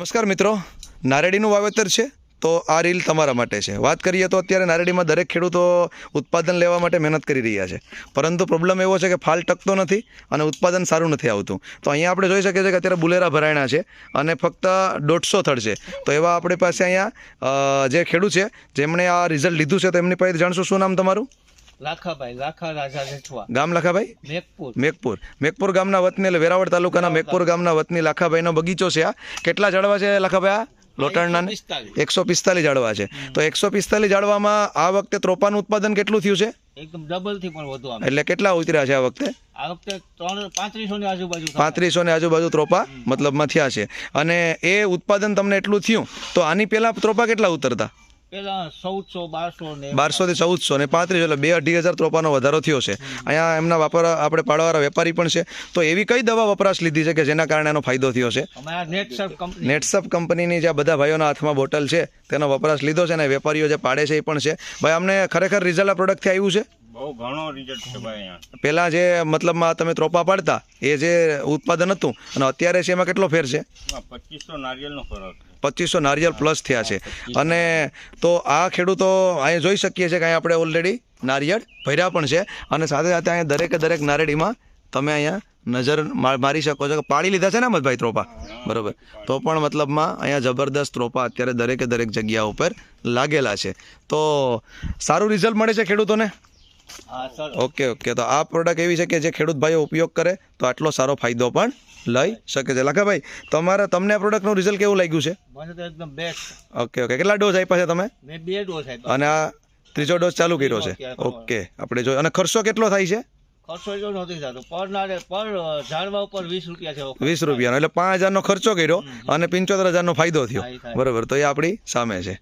નમસ્કાર મિત્રો. નારેડીનું વાવેતર છે, તો આ રીલ તમારા માટે છે. વાત કરીએ તો અત્યારે નારેડીમાં દરેક ખેડૂતો ઉત્પાદન લેવા માટે મહેનત કરી રહ્યા છે. પરંતુ પ્રોબ્લેમ એવો છે કે ફાલ ટકતો નથી અને ઉત્પાદન સારું નથી આવતું. તો અહીંયા આપણે જોઈ શકીએ છીએ કે અત્યારે બુલેરા ભરાયણા છે અને ફક્ત દોઢસો થડ છે. તો એવા આપણી પાસે અહીંયા જે ખેડૂત છે, જેમણે આ રિઝલ્ટ લીધું છે તો એમની પાસે જાણશું શું નામ તમારું? લાખાભાઈ લાખા રાજા જેઠવા. ગામ લખાભાઈ મેઘપુર. મેઘપુર. મેઘપુર ગામના વતની એટલે વેરાવળ તાલુકાના મેકપુર ગામના વતની લાખાભાઈનો બગીચો છે આ. કેટલા ઝાડવા છે લાખાભાઈ આ? લોટાણના એકસો પિસ્તાલીસ. ઝાડવા છે. તો એકસો પિસ્તાલીસ ઝાડવામાં આ વખતે ત્રોપાનું ઉત્પાદન કેટલું થયું છે? એકદમ ડબલથી પણ વધુ એટલે કેટલા ઉતર્યા છે આ વખતે? આ વખતે ત્રણ પાંત્રીસો ની આજુબાજુ. પાંત્રીસો ને આજુબાજુ ત્રોપા મતલબમાં થયા છે. અને એ ઉત્પાદન તમને એટલું થયું તો આની પહેલા ત્રોપા કેટલા ઉતરતા? પેલા બારસો થી ચૌદસો ને પાંત્રીસ એટલે બે અઢી હજાર ત્રોપાનો વધારો થયો છે. અહીંયા એમના વાપર આપણે પાડવાવાળા વેપારી પણ છે. તો એવી કઈ દવા વપરાશ લીધી છે કે જેના કારણે એનો ફાયદો થયો છે? નેટસપ કંપનીની જે બધા ભાઈઓના હાથમાં બોટલ છે તેનો વપરાશ લીધો છે અને વેપારીઓ જે પાડે છે એ પણ છે. ભાઈ અમને ખરેખર રિઝલ્ટ આ પ્રોડક્ટથી આવ્યું છે? બહુ ઘણો રિઝલ્ટ છે ભાઈ અહીંયા. પહેલાં જે મતલબમાં તમે ત્રોપા પાડતા એ જે ઉત્પાદન હતું અને અત્યારે છે એમાં કેટલો ફેર છે? પચીસો નારિયેળનો ફરક પચીસો નારિયેલ પ્લસ થયા છે. અને તો આ ખેડૂતો અહીંયા જોઈ શકીએ છીએ કે અહીંયા આપણે ઓલરેડી નારિયેળ ભર્યા પણ છે અને સાથે સાથે અહીંયા દરેકે દરેક નારેડીમાં તમે અહીંયા નજર મારી શકો છો કે પાડી લીધા છે ને અમદભાઈ ત્રોપા? બરોબર. તો પણ મતલબમાં અહીંયા જબરદસ્ત ત્રોપા અત્યારે દરેકે દરેક જગ્યા ઉપર લાગેલા છે. તો સારું રિઝલ્ટ મળે છે ખેડૂતોને? Okay okay. તો આ પ્રોડક્ટ એવી છે કે જે ખેડૂત ભાઈઓ ઉપયોગ કરે તો આટલો સારો ફાયદો પણ લઈ શકે છે. લાખાભાઈ તમારા તમને આ પ્રોડક્ટનું રિઝલ્ટ કેવું લાગ્યું છે? એકદમ બેસ્ટ ઓકે ઓકે. કેટલા ડોઝ આપ્યા છે તમે? મેં બે ડોઝ આપ્યા. અને આ ત્રીજો ડોઝ ચાલુ કર્યો છે. ઓકે આપણે જો અને ખર્ચો કેટલો થાય છે? ખર્ચો એટલો નથી થતો. પર નારે પર ઝાડવા ઉપર વીસ રૂપિયા છે વીસ રૂપિયાનો. એટલે પાંચ હજારનો ખર્ચો કર્યો અને પંચોતેર હજારનો ફાયદો થયો. બરોબર. તો એ આપણી સામે છે.